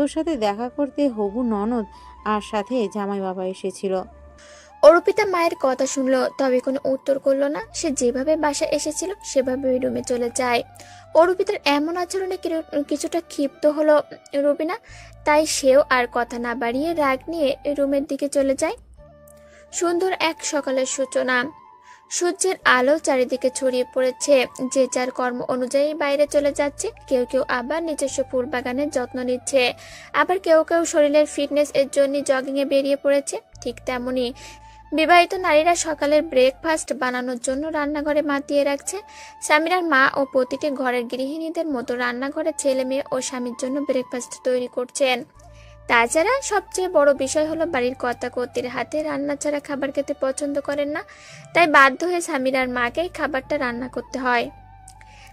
তোর সাথে দেখা করতে হবু ননদ আর সাথে জামাই বাবা এসেছিল। অরুপিতা মায়ের কথা শুনলো, তবে কোনো উত্তর করল না। সে যেভাবে বাসায় এসেছিল সেভাবে রুমে চলে যায়। অরুপিতার এমন আচরণে কিছুটা ক্ষিপ্ত হলো রুবিনা, তাই সেও আর কথা না বাড়িয়ে রাগ নিয়ে রুমের দিকে চলে যায়। সুন্দর এক সকালের সূচনা। সূর্যের আলো চারিদিকে ছড়িয়ে পড়েছে। যে যার কর্ম অনুযায়ী বাইরে চলে যাচ্ছে, কেউ কেউ আবার নিজস্ব ফুল বাগানের যত্ন নিচ্ছে। আবার কেউ কেউ শরীরের ফিটনেস এর জন্য জগিংয়ে বেরিয়ে পড়েছে, ঠিক তেমনি বিবাহিত নারীরা সকালের ব্রেকফাস্ট বানানোর জন্য রান্নাঘরে মাতিয়ে রাখছে। স্বামীরার মা ও প্রতিটি ঘরের গৃহিণীদের মতো রান্নাঘরে ছেলে মেয়ে ও স্বামীর জন্য ব্রেকফাস্ট তৈরি করছেন। তাছাড়া সবচেয়ে বড় বিষয় হলো বাড়ির কর্তা কর্তির হাতে রান্না ছাড়া খাবার খেতে পছন্দ করেন না, তাই বাধ্য হয়ে স্বামীরার মাকেই খাবারটা রান্না করতে হয়।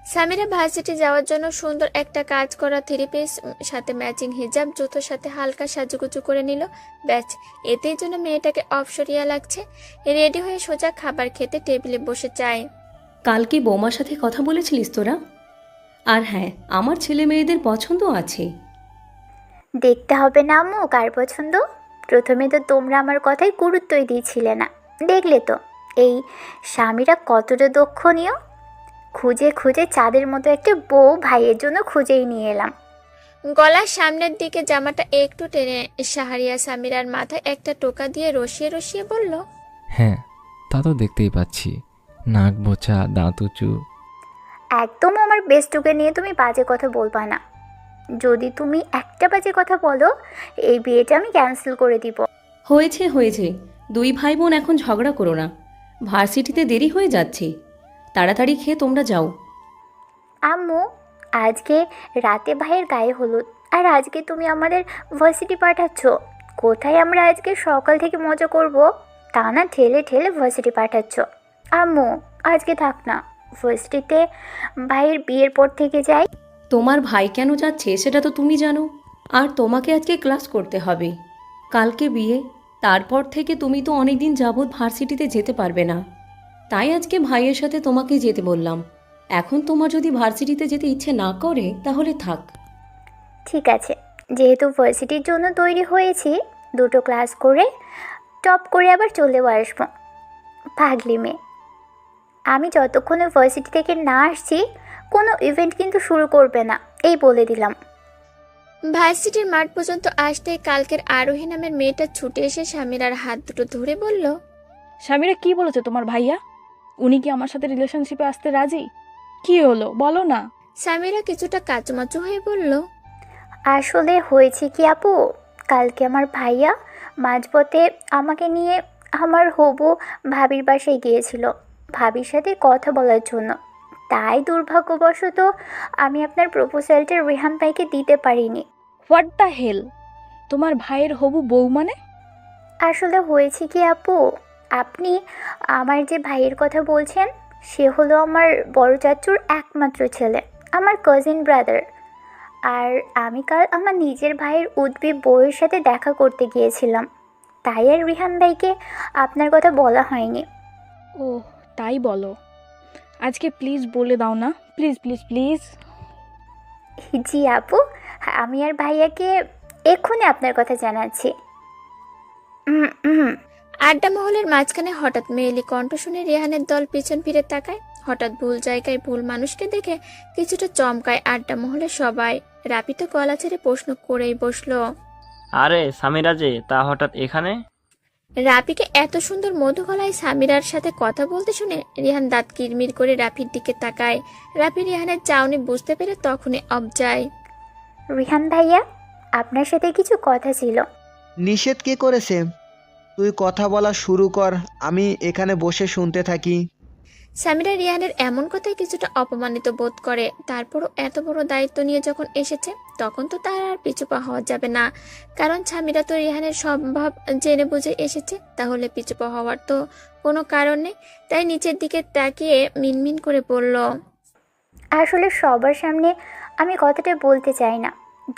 স্বামীরা ভার্সিটি যাওয়ার জন্য সুন্দর একটা কাজ করা থ্রি পিস সাথে ম্যাচিং হিজাব, জুতোর সাথে হালকা সাজুগুজু করে নিল ব্যাচ এতেই জন্য মেয়েটাকে অপসরিয়া লাগছে। রেডি হয়ে সোজা খাবার খেতে টেবিলে বসে চায়। কালকে বৌমার সাথে কথা বলেছিলিস তোরা? আর হ্যাঁ আমার ছেলে মেয়েদের পছন্দ আছে। দেখতে হবে না আম্মু কার পছন্দ? প্রথমে তো তোমরা আমার কথায় গুরুত্বই দিয়েছিলে না। দেখলে তো এই স্বামীরা কতটা দক্ষণীয়? খুঁজে খুঁজে চাঁদের মতো একটা বউ ভাইয়ের জন্য খুঁজেই নিয়ে এলাম। গলার সামনের দিকে জামাটা একটু টেনে সাহারিয়া সামিরার মাথায় একটা টোকা দিয়ে রসিয়ে রসিয়ে বলল হ্যাঁ তা তো দেখতেই পাচ্ছি। নাক বোচা দাঁত উঁচু। একদম আমার বেস্টুকে নিয়ে তুমি বাজে কথা বলবা না। যদি তুমি একটা বাজে কথা বলো এই বিয়েটা আমি ক্যান্সেল করে দিব। হয়েছে হয়েছে। দুই ভাই বোন এখন ঝগড়া করো না। ভার্সিটিতে দেরি হয়ে যাচ্ছে। তাড়াতাড়ি খেয়ে তোমরা যাও। আম্মু আজকে রাতে ভাইয়ের গায়ে হলুদ। আর আজকে তুমি আমাদের ভার্সিটি পাঠাচ্ছ। কোথায় আমরা আজকে সকাল থেকে মজা করব? তা না ঠেলে ঠেলে ভার্সিটি পাঠাচ্ছ। আম্মু আজকে থাক না। ভার্সিটিতে ভাইয়ের বিয়ের পর থেকে যাই। তোমার ভাই কেন যাচ্ছে সেটা তো তুমি জানো। আর তোমাকে আজকে ক্লাস করতে হবে। কালকে বিয়ে, তারপর থেকে তুমি তো অনেক দিন যাবৎ ভার্সিটিতে যেতে পারবে না। তাই আজকে ভাইয়ের সাথে তোমাকে যেতে বললাম। এখন তোমার যদি ভার্সিটিতে যেতে ইচ্ছে না করে, তাহলে থাক। ঠিক আছে। যেহেতু ভার্সিটির জন্য তৈরি হয়েছি, দুটো ক্লাস করে টপ করে আবার চলেও আসব। পাগলি মেয়ে। আমি যতক্ষণে ভার্সিটি থেকে না আসছি কোনো ইভেন্ট কিন্তু শুরু করবে না এই বলে দিলাম। ভার্সিটির মাঠ পর্যন্ত আসতে কালকের আরোহী নামের মেয়েটা ছুটে এসে স্বামীরার হাত দুটো ধরে বলল স্বামীরা কি বলেছে তোমার ভাইয়া? উনি কি আমার সাথে রিলেশনশিপে আসতে রাজি? কি হলো? বলো না। স্বামীরা কিছুটা কাচুমাচু হয়ে বলল আসলে হয়েছে কি আপু? কালকে আমার ভাইয়া মাঝপথে আমাকে নিয়ে আমার হবু ভাবির বাসায় গিয়েছিল। ভাবির সাথে কথা বলার জন্য। তাই দুর্ভাগ্যবশত আমি আপনার প্রপোজালটা রেহান ভাইকে দিতে পারিনি। হোয়াট দ্য হেল তোমার ভাইয়ের হবু বউ মানে? আসলে হয়েছে কি আপু আপনি আমার যে ভাইয়ের কথা বলছেন সে হলো আমার বড় চাচুর একমাত্র ছেলে আমার কাজিন ব্রাদার আর আমি কাল আমার নিজের ভাইয়ের উদ্বি বউয়ের সাথে দেখা করতে গিয়েছিলাম তাই আর রিহান ভাইকে আপনার কথা বলা হয়নি। ও তাই বলো। আজকে প্লিজ বলে দাও না। প্লিজ প্লিজ প্লিজ জি আপু আমি আর ভাইয়াকে এক্ষুনি আপনার কথা জানাচ্ছি। আড্ডা মহলের মাঝখানে হঠাৎ মেয়েলি কণ্ঠ শুনে রেহানের দল পিছন ফিরে তাকায়। হঠাৎ ভুল জায়গায় ভুল মানুষকে দেখে কিছুটা চমকায় আড্ডা মহলে সবাই। রাপিত গলা ছেড়ে প্রশ্ন করেই বসল। আরে সামিরা যে তা হঠাৎ এখানে? রাপিকে এত সুন্দর মধু গলায় সামিরার সাথে কথা বলতে শুনে রিহান দাঁত কিরমির করে রাফির দিকে তাকায়। রাফি রিহানের চাউনি বুঝতে পেরে তখনই অব যায় রিহান ভাইয়া আপনার সাথে কিছু কথা ছিল। নিষেধ কে করেছে? তুই কথা বলা শুরু কর আমি এখানে বসে শুনতে থাকি। সামিরা রিয়ানের এমন কথায় কিছুটা অপমানিত বোধ করে। তারপরও এত বড় দায়িত্ব নিয়ে যখন এসেছে তখন তো তার আর পিছু পা হওয়া যাবে না। কারণ সামিরা তো রিহানের সম্ভব জেনে বুঝে এসেছে তাহলে পিছু পা হওয়ার তো কোনো কারণ নেই। তাই নিচের দিকে তাকিয়ে মিনমিন করে বলল আসলে সবার সামনে আমি কথাটা বলতে চাই না।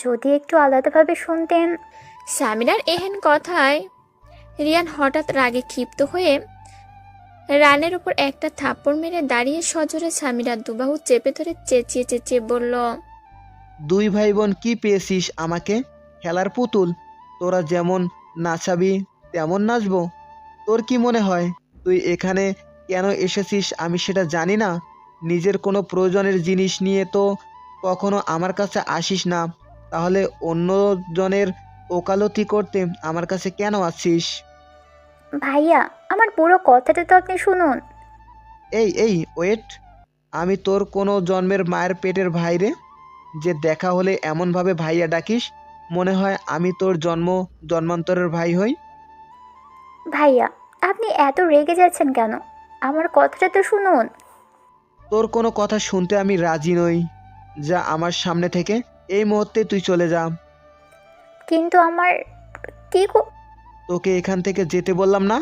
যদি একটু আলাদাভাবে শুনতেন। সামিরার এহেন কথায় রিয়ান হঠাৎ রাগে ক্ষিপ্ত হয়ে রানের উপর একটা থাপ্পড় মেরে দাঁড়িয়ে সজোরে সামিরার দুবাহু চেপে ধরে চেঁচিয়ে চেঁচিয়ে বলল দুই ভাই বোন কি পেয়েছিস আমাকে? খেলার পুতুল। তোরা যেমন নাচাবি তেমন নাচবো। তোর কি মনে হয় তুই এখানে কেন এসেছিস আমি সেটা জানি না। নিজের কোনো প্রয়োজনের জিনিস নিয়ে তো কখনো আমার কাছে আসিস না। তাহলে অন্যজনের ওকালতি করতে আমার কাছে কেন আসছিস ভাইয়া আমার পুরো কথাটা তো আপনি শুনুন। এই এই ওয়েট। আমি তোর কোনো জন্মের মায়ের পেটের ভাইরে যে দেখা হলে এমনভাবে ভাইয়া ডাকিস মনে হয় আমি তোর জন্ম জন্মান্তরের ভাই হই? ভাইয়া আপনি এত রেগে যাচ্ছেন কেন? আমার কথাটা তো শুনুন। তোর কোনো কথা শুনতে আমি রাজি নই যা আমার সামনে থেকে এই মুহূর্তে তুই চলে যা। কিন্তু আমার কি কো- তোকে এখান থেকে যেতে বললাম না?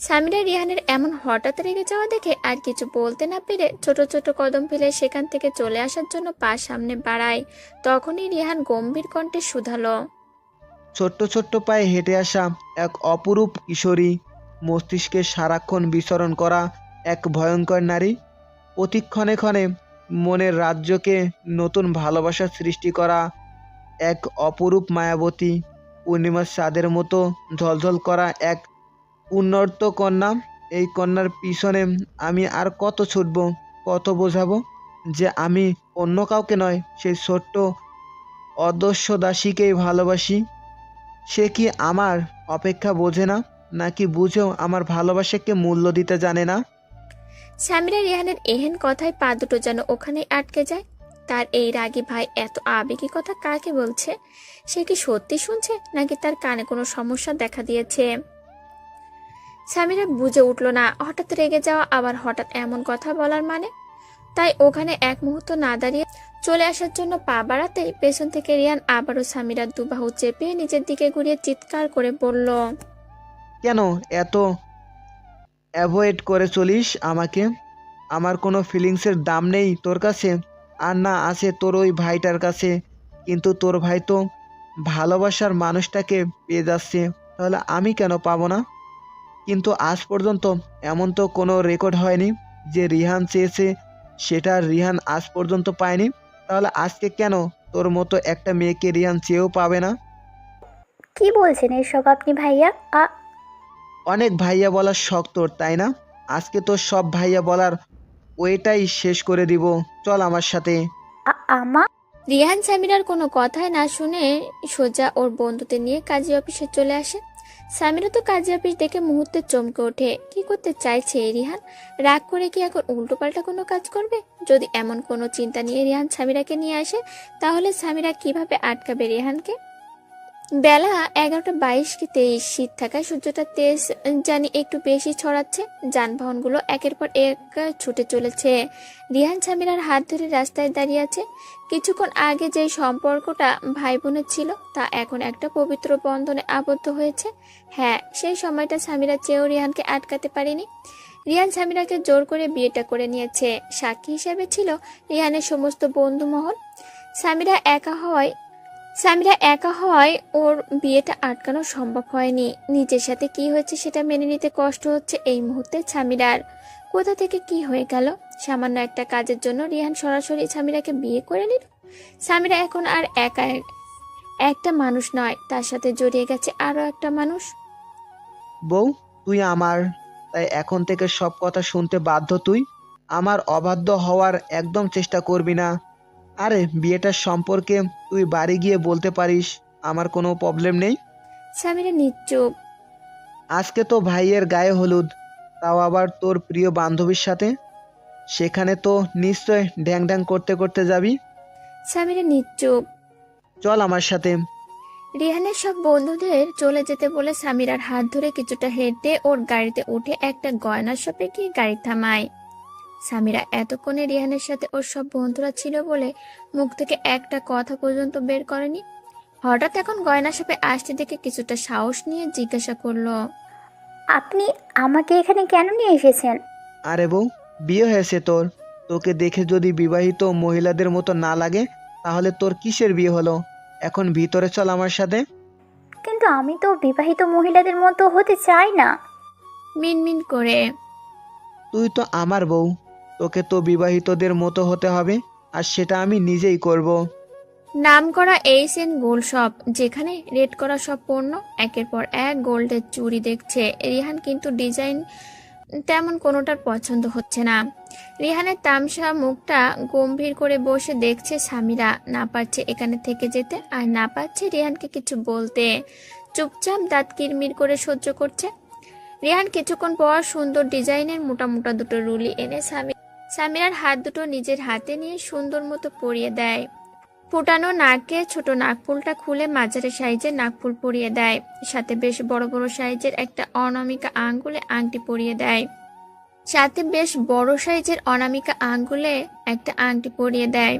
সামিরা রিহানের এমন হঠাৎ রেগে যাওয়া দেখে আর কিছু বলতে না পেরে ছোট ছোট কদম ফেলে সেখান থেকে চলে আসার জন্য পা সামনে বাড়ায়। তখনই রিহান গম্ভীর কণ্ঠে শুধালো। ছোট্ট ছোট্ট পায়ে হেঁটে আসা এক অপরূপ কিশোরী, মস্তিষ্কে সারাক্ষণ বিচরণ করা এক ভয়ঙ্কর নারী প্রতিক্ষণে ক্ষণে মনের রাজ্যকে নতুন ভালোবাসা সৃষ্টি করা এক অপরূপ মায়াবতী, পূর্ণিমার চাঁদের মতো ঝলঝল করা এক উন্নত কন্যা, এই কন্যার পিছনে আমি আর কত ছুটব, কত বোঝাবো যে আমি অন্য কাউকে নয়, সেই ছোট্ট অদস্য দাসীকেই ভালোবাসি। সে কি আমার অপেক্ষা বোঝে না, নাকি বুঝেও আমার ভালোবাসাকে মূল্য দিতে জানে না? সামিরা রিহানের এহেন কথায় পা দুটো যেন ওখানেই আটকে যায়। তার এই রাগী ভাই এত আবেগী কথা কাকে বলছে? সে কি সত্যি শুনছে, নাকি তার কানে কোনো সমস্যা দেখা দিয়েছে? সামিরা বুঝে উঠল না, হঠাৎ রেগে যাওয়া আবার হঠাৎ এমন কথা বলার মানে? তাই ওখানে এক মুহূর্ত না দাঁড়িয়ে চলে আসার জন্য পা বাড়াতেই পেছন থেকে রিয়ান আবারও সামিরার দুবাহু চেপে নিজের দিকে ঘুরিয়ে চিৎকার করে বলল, কেন এত অ্যাভয়েড করে চলিস আমাকে? আমার কোনো ফিলিংসের দাম নেই তোর কাছে? আর না আছে তোর ওই ভাইটার কাছে। কিন্তু তোর ভাই তো ভালোবাসার মানুষটাকে পেয়ে যাচ্ছে। তাহলে আমি কেন পাবো না? কিন্তু আজ পর্যন্ত এমন তো কোনো রেকর্ড হয়নি যে রিহান চেয়েছে সেটা রিহান আজ পর্যন্ত পায়নি। তাহলে আজকে কেন তোর মতো একটা মেয়েকে রিহান চেয়েও পাবে না? কি বলছেন এসব আপনি ভাইয়া? আ- অনেক ভাইয়া বলার শখ তোর তাই না? আজকে তোর সব ভাইয়া বলার ওইটাই শেষ করে দিব। চল আমার সাথে। আ- আমা রিহান সামিরার কোনো কথাই না শুনে সোজা ওর বন্ধুদের নিয়ে কাজী অফিসে চলে আসে। সামিরা তো কাজী অফিস দেখে মুহূর্তে চমকে ওঠে। কি করতে চাইছে এই রিহান? রাগ করে কি এখন উল্টোপাল্টা কোনো কাজ করবে? যদি এমন কোনো চিন্তা নিয়ে রিহান সামিরাকে নিয়ে আসে, তাহলে সামিরা কীভাবে আটকাবে রিহানকে? বেলা এগারোটা বাইশ কি তেইশ, শীত থাকায় সূর্যটা তেজ জানি একটু বেশি ছড়াচ্ছে। যানবাহনগুলো একের পর এক ছুটে চলেছে। রিহান সামিরার হাত ধরে রাস্তায় দাঁড়িয়ে আছে। কিছুক্ষণ আগে যে সম্পর্কটা ভাই বোনের ছিল, তা এখন একটা পবিত্র বন্ধনে আবদ্ধ হয়েছে। হ্যাঁ সেই সময়টা সামিরা চেয়েও রিহানকে আটকাতে পারেনি। রিহান সামিরাকে জোর করে বিয়েটা করে নিয়েছে। সাক্ষী হিসেবে ছিল রিহানের সমস্ত বন্ধু মহল সামিরা একা হওয়ায়, সামিরা একা হওয়ায় ওর বিয়েটা আটকানো সম্ভব হয়নি। নিজের সাথে কি হয়েছে সেটা মেনে নিতে কষ্ট হচ্ছে এই মুহূর্তে সামিরার। কোথা থেকে কি হয়ে গেল? সামান্য একটা কাজের জন্য রিহান সরাসরি সামিরাকে বিয়ে করে নিল। সামিরা এখন আর একা এক- একটা মানুষ নয় তার সাথে জড়িয়ে গেছে আরও একটা মানুষ। বউ তুই আমার তাই এখন থেকে সব কথা শুনতে বাধ্য তুই। আমার অবাধ্য হওয়ার একদম চেষ্টা করবি না। আরে বিয়েটার সম্পর্কে তুই বাড়ি গিয়ে বলতে পারিস আমার কোনো প্রবলেম নেই। সামিরা নিশ্চুপ আজকে তো ভাইয়ের গায়ে হলুদ তাও আবার তোর প্রিয় বান্ধবীর সাথে? সেখানে তো নিশ্চয় ড্যাং ড্যাং করতে করতে যাবি। সামিরা নিশ্চুপ চল আমার সাথে। রিহানের সব বন্ধুদের চলে যেতে বলে সামিরার হাত ধরে কিছুটা হেঁটে ওর গাড়িতে উঠে একটা গয়না শপে গিয়ে গাড়ি থামায়। সামিরা এতক্ষণে রিহানের সাথে ওর সব বন্ধুরা ছিল বলে মুখ থেকে একটা কথা পর্যন্ত বের করেনি। হঠাৎ এখন গয়না শপে আসতে দেখে কিছুটা সাহস নিয়ে জিজ্ঞাসা করল। আপনি আমাকে এখানে কেন নিয়ে এসেছেন? আরে বউ বিয়ে হয়েছে তোর। তোকে দেখে যদি বিবাহিত মহিলাদের মতো না লাগে তাহলে তোর কিসের বিয়ে হলো? এখন ভিতরে চল আমার সাথে। কিন্তু আমি তো বিবাহিত মহিলাদের মতো হতে চাই না। মিনমিন করে। তুই তো আমার বউ তোকে তো বিবাহিতদের মতো হতে হবে আর সেটা আমি নিজেই করব। নাম করা এই সেন গোল্ড শপ যেখানে রেড করা সব পণ্য, একের পর এক গোল্ডের চুড়ি দেখছে। রিহান কিন্তু ডিজাইন তেমন কোনোটার পছন্দ হচ্ছে না। রিহানের তামসা মুখটা গম্ভীর করে বসে দেখছে স্বামীরা না পারছে এখানে থেকে যেতে, আর না পারছে রিহানকে কিছু বলতে। চুপচাপ দাঁত কিরমির করে সহ্য করছে। রিহান কিছুক্ষণ পর সুন্দর ডিজাইনের মোটা মোটা দুটো রুলি এনে স্বামী স্বামীরার হাত দুটো নিজের হাতে নিয়ে সুন্দর মতো পরিয়ে দেয়। ফুটানো নাকে ছোট নাকফুলটা খুলে মাঝারি সাইজের নাকফুল পরিয়ে দেয়। সাথে বেশ বড় বড় সাইজের একটা অনামিকা আঙ্গুলে আংটি পরিয়ে দেয়। সাথে বেশ বড় সাইজের অনামিকা আঙ্গুলে একটা আংটি পরিয়ে দেয়।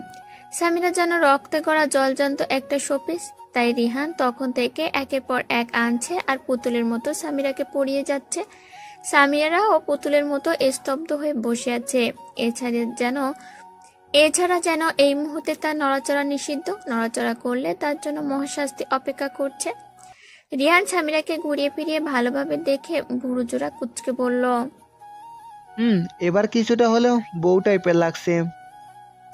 সামিরা যেন রক্তে গড়া জলজান্ত একটা শোপিস। তাই রিহান তখন থেকে একের পর এক আনছে আর পুতুলের মতো সামিরাকে পরিয়ে যাচ্ছে। সামিরাও পুতুলের মতো স্তব্ধ হয়ে বসে আছে। এছাড়া যেন এছাড়া যেন এই মুহূর্তে তার নড়াচড়া নিষিদ্ধ। নড়াচড়া করলে তার জন্য মহাশাস্তি অপেক্ষা করছে। রিয়ান স্বামীরাকে ঘুরিয়ে ফিরিয়ে ভালোভাবে দেখে বুড়ো জোড়া কুচকে বলল হুম এবার কিছুটা হলেও বউ টাইপের লাগছে।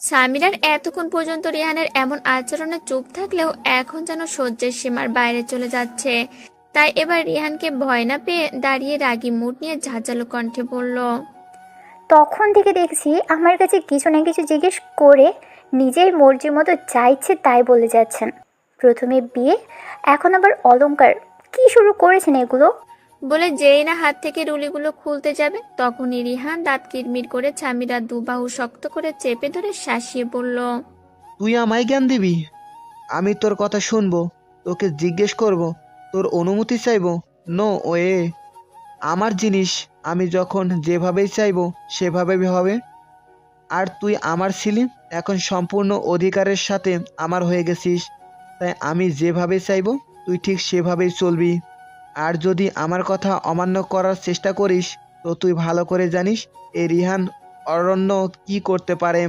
সামিরার এতক্ষণ পর্যন্ত রিহানের এমন আচরণে চুপ থাকলেও এখন যেন সহ্যের সীমার বাইরে চলে যাচ্ছে। তাই এবার রিহানকে ভয় না পেয়ে দাঁড়িয়ে রাগি মুড নিয়ে ঝাঁঝালো কণ্ঠে বলল তখন থেকে দেখছি আমার কাছে কিছু না কিছু জিজ্ঞেস করে নিজের মর্জি মতো যা ইচ্ছে তাই বলে যাচ্ছেন। প্রথমে বিয়ে এখন আবার অলংকার কি শুরু করেছেন এগুলো? বলে যেই না হাত থেকে রুলিগুলো খুলতে যাবে তখনই রিহান দাঁত কিরমির করে ছামিরা দুবাহু শক্ত করে চেপে ধরে শাসিয়ে বলল তুই আমায় জ্ঞান দিবি? আমি তোর কথা শুনব তোকে জিজ্ঞেস করব তোর অনুমতি চাইব? No way. আমার জিনিস আমি যখন যেভাবেই চাইব, সেভাবেই হবে। আর তুই আমার ছিলি, এখন সম্পূর্ণ অধিকারের সাথে আমার হয়ে গেছিস। তাই আমি যেভাবে চাইব, তুই ঠিক সেভাবেই চলবি। আর যদি আমার কথা অমান্য করার চেষ্টা করিস, তো তুই ভালো করে জানিস এই রিহান অরণ্য কি করতে পারে।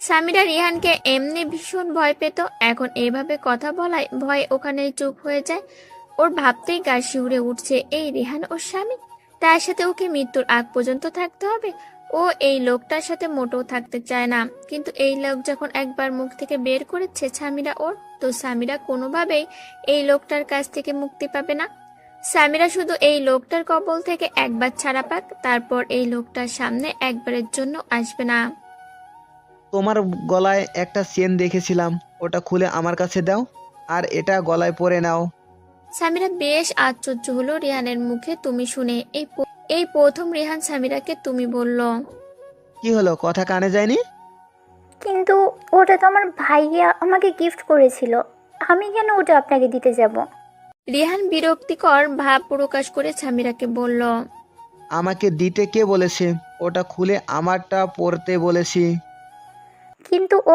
সামিরা রিহানকে এমনি ভীষণ ভয় পেত। এখন এইভাবে কথা বলায় ভয় ওখানেই চুপ হয়ে যায়। ওর ভাবতেই গা শিউরে উঠছে, এই রিহান, ওর স্বামী তার সাথে ওকে মৃত্যুর আগ পর্যন্ত থাকতে হবে। ও এই লোকটার সাথে মোটেও থাকতে চায় না। কিন্তু এই লোক যখন একবার মুখ থেকে বের করেছে স্বামীরা ওর, তো স্বামীরা কোনোভাবেই এই লোকটার কাছ থেকে মুক্তি পাবে না। স্বামীরা শুধু এই লোকটার কবল থেকে একবার ছাড়া পাক, তারপর এই লোকটার সামনে একবারের জন্য আসবে না। তোমার গলায় একটা চেন দেখেছিলাম। ওটা খুলে আমার কাছে দাও, আর এটা গলায় পরে নাও। সামিরা বেশ আশ্চর্য হলো রিহানের মুখে তুমি শুনে এই এই প্রথম রিহান সামিরাকে তুমি বলল। কি হলো কথা কানে যায়নি? কিন্তু ওটা তো আমার ভাইয়া আমাকে গিফট করেছিল। আমি কেন ওটা আপনাকে দিতে যাব? রিহান বিরক্তিকর ভাব প্রকাশ করে সামিরাকে বলল আমাকে দিতে কে বলেছে? ওটা খুলে আমারটা পরতে বলেছি। কিন্তু ও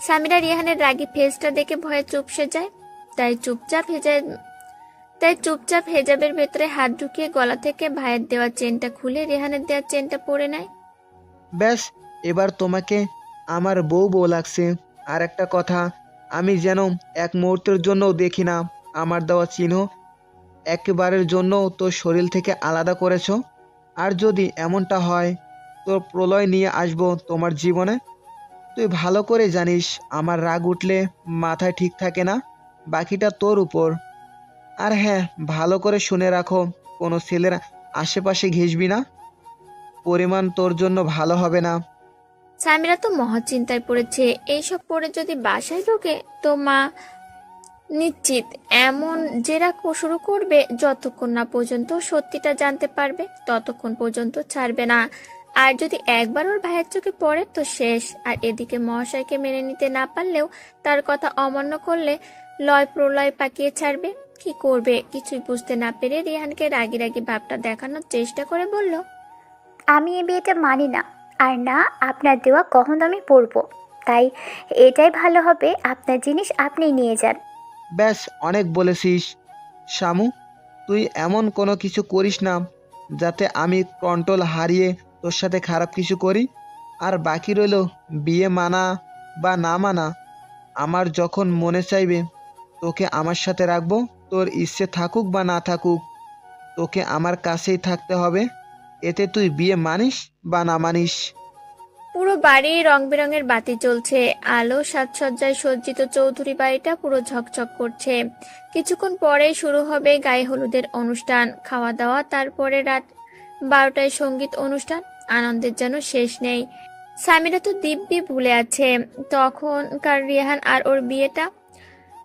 সামিরা রিহানের রাগী ফেসটা দেখে ভয়ে চুপসে যায়। তাই চুপচাপ হেজা তাই চুপচাপ হেজাবের ভেতরে হাত ঢুকিয়ে গলা থেকে ভাইয়ের দেওয়া চেনটা খুলে রেহানের দেওয়া চেনটা পরে নেয়। ব্যাস এবার তোমাকে আমার বউ বউ লাগছে। আর একটা কথা, আমি যেন এক মুহূর্তের জন্যও দেখি না আমার দেওয়া চিহ্ন। একেবারের জন্য তোর শরীর থেকে আলাদা করেছ। আর যদি এমনটা হয়, তোর প্রলয় নিয়ে আসব তোমার জীবনে। তুই ভালো করে জানিস, আমার রাগ উঠলে মাথায় ঠিক থাকে না, বাকিটা তোর উপর। আর হ্যাঁ ভালো করে শুনে রাখো, কোনো ছেলের আশেপাশে ঘেসবি না। পরিমাণ তোর জন্য ভালো হবে না। সামিরা তো মহা চিন্তায় পড়েছে। এইসব পরে যদি বাসায় ঢোকে, তো মা নিশ্চিত এমন জেরা শুরু করবে যতক্ষণ না পর্যন্ত সত্যিটা জানতে পারবে, ততক্ষণ পর্যন্ত ছাড়বে না। আর যদি একবার ওর ভাইয়ের চোখে পড়ে, তো শেষ। আর এদিকে মহাশয়কে মেনে নিতে না পারলেও তার কথা অমান্য করলে লয় প্রলয় পাকিয়ে ছাড়বে। কি করবে? কিছুই বুঝতে না পেরে রিহানকে রাগি রাগি ভাবটা দেখানোর চেষ্টা করে বলল আমি এই বিয়েটা মানি না। আর না আপনার দেওয়া কখন আমি পরবো। তাই এটাই ভালো হবে আপনার জিনিস আপনি নিয়ে যান। ব্যাস অনেক বলেছিস। শামু তুই এমন কোনো কিছু করিস না যাতে আমি কন্ট্রোল হারিয়ে তোর সাথে খারাপ কিছু করি। আর বাকি রইল বিয়ে মানা বা না মানা। আমার যখন মনে চাইবে তোকে আমার সাথে রাখব। তোর ইচ্ছে থাকুক বা না থাকুক, তোকে আমার কাছেই থাকতে হবে। এতে তুই বিয়ে মানিস বা না মানিস। পুরো বাড়ি রং বেরঙের বাতি জ্বলছে। আলো, সাজসজ্জায় সজ্জিত চৌধুরী বাড়িটা পুরো ঝকঝক করছে। কিছুক্ষণ পরেই শুরু হবে গায়ে হলুদের অনুষ্ঠান। খাওয়া দাওয়া, তারপরে রাত বারোটায় সংগীত অনুষ্ঠান। আনন্দের যেন শেষ নেই। সামিরা তো দিব্যি ভুলে আছে। তখনকার রিহান আর ওর বিয়েটা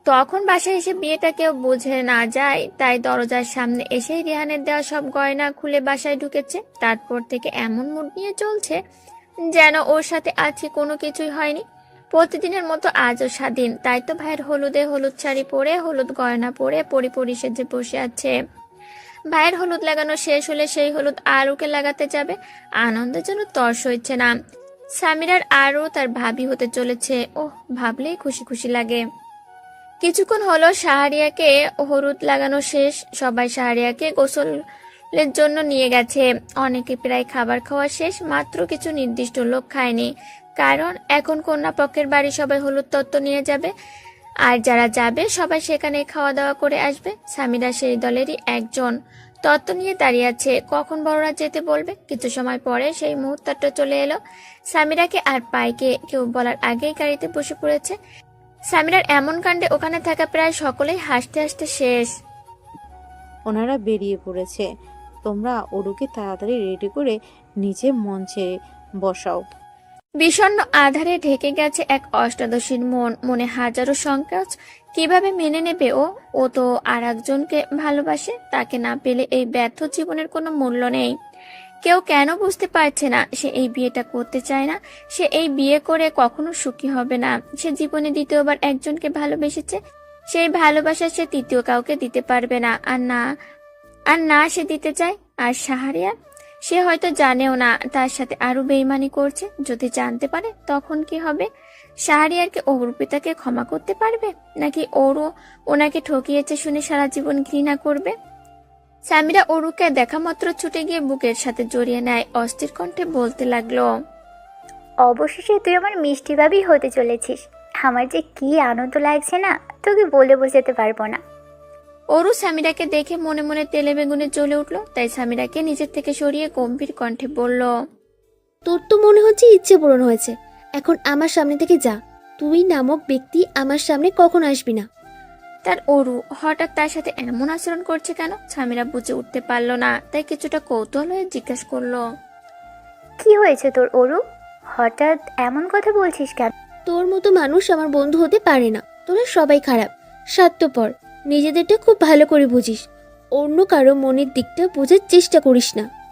তখন বাসায় এসে বিয়েটা কেউ বুঝে না যায়, তাই দরজার সামনে এসেই রিহানের দেওয়া সব গয়না খুলে বাসায় ঢুকেছে। তারপর থেকে এমন মুড নিয়ে চলছে যেন ওর সাথে আজকে কোনো কিছুই হয়নি। প্রতিদিনের মতো আজও স্বাধীন, তাই তো ভাইয়ের হলুদে হলুদ শাড়ি পরে, হলুদ গয়না পরে পরিপরি সেজে বসে আছে। ভাইয়ের হলুদ লাগানো শেষ হলে সেই হলুদ আরুকে লাগাতে যাবে আনন্দের জন্য তর্স হচ্ছে না। সামিরার আরও তার ভাবি হতে চলেছে, ওহ, ভাবলেই খুশি খুশি লাগে। কিছুক্ষণ হলো শাহরিয়াকে হলুদ লাগানো শেষ। সবাই শাহরিয়াকে গোসলের জন্য নিয়ে গেছে। অনেকে প্রায় খাবার খাওয়া শেষ, মাত্র কিছু নির্দিষ্ট লোক খায়নি। কারণ এখন কন্যা পক্ষের বাড়ি সবাই হলুদ তত্ত্ব নিয়ে যাবে। আর যারা যাবে, সবাই সেখানে খাওয়া দাওয়া করে আসবে। স্বামীরা সেই দলেরই একজন। তত্ত্ব নিয়ে দাঁড়িয়ে আছে। কখন বড়রা যেতে বলবে? কিছু সময় পরে সেই মুহূর্তটা চলে এলো। সামিরাকে আর পাইকে কেউ বলার আগেই গাড়িতে বসে পড়েছে। সামিরার এমন কাণ্ডে ওখানে থাকা প্রায় সকলেই হাসতে হাসতে শেষ। ওনারা বেরিয়ে পড়েছে। তোমরা ওরুকে তাড়াতাড়ি রেডি করে নিচে মঞ্চে বসাও। বিষণ্ণ আধারে ঢেকে গেছে এক অষ্টাদশীর মন। মনে হাজারো সংকোচ। কীভাবে মেনে নেবে ও? ও তো আর একজনকে ভালোবাসে তাকে না পেলে এই ব্যর্থ জীবনের কোনো মূল্য নেই। কেউ কেন বুঝতে পারছে না সে এই বিয়েটা করতে চায় না। সে এই বিয়ে করে কখনো সুখী হবে না। সে জীবনে দ্বিতীয়বার একজনকে ভালোবেসেছে, সেই ভালোবাসা সে তৃতীয় কাউকে দিতে পারবে না। আর না আর না সে দিতে চায়, আর সাহারিয়া? সে হয়তো জানেও না, তার সাথে আরও বেইমানি করছে। যদি জানতে পারে, তখন কি হবে? শাহরিয়ারকে অর্পিতাকে ক্ষমা করতে পারবে? নাকি ওরও ওনাকে ঠকিয়েছে শুনে সারা জীবন ঘৃণা করবে? সামিরা অরুকে দেখা মাত্র ছুটে গিয়ে বুকের সাথে জড়িয়ে নেয়। অস্থির কণ্ঠে বলতে লাগল অবশেষে তুই আমার মিষ্টি ভাবি হতে চলেছিস। আমার যে কি আনন্দ লাগছে না তোকে বলে বোঝাতে পারব না। অরু সামিরাকে দেখে মনে মনে তেলে বেগুনে জ্বলে উঠল তাই সামিরাকে নিজের থেকে সরিয়ে গম্ভীর কণ্ঠে বলল তোর তো মনে হচ্ছে ইচ্ছে পূরণ হয়েছে। এখন আমার সামনে থেকে যা। তুই নামক ব্যক্তি আমার সামনে কখন আসবি না। তার অরু হঠাৎ তার সাথে এমন আচরণ করছে কেন? সামিরা বুঝে উঠতে পারল না তাই কিছুটা কৌতূহল হয়ে জিজ্ঞাসা করল। কি হয়েছে তোর অরু? হঠাৎ এমন কথা বলছিস কেন? তোর মতো মানুষ আমার বন্ধু হতে পারে না। তোরা সবাই খারাপ স্বার্থপর। নিজেদেরটা খুব ভালো করে বুঝিস। অন্য কারও মনের দিকটা বোঝার চেষ্টা করিস না।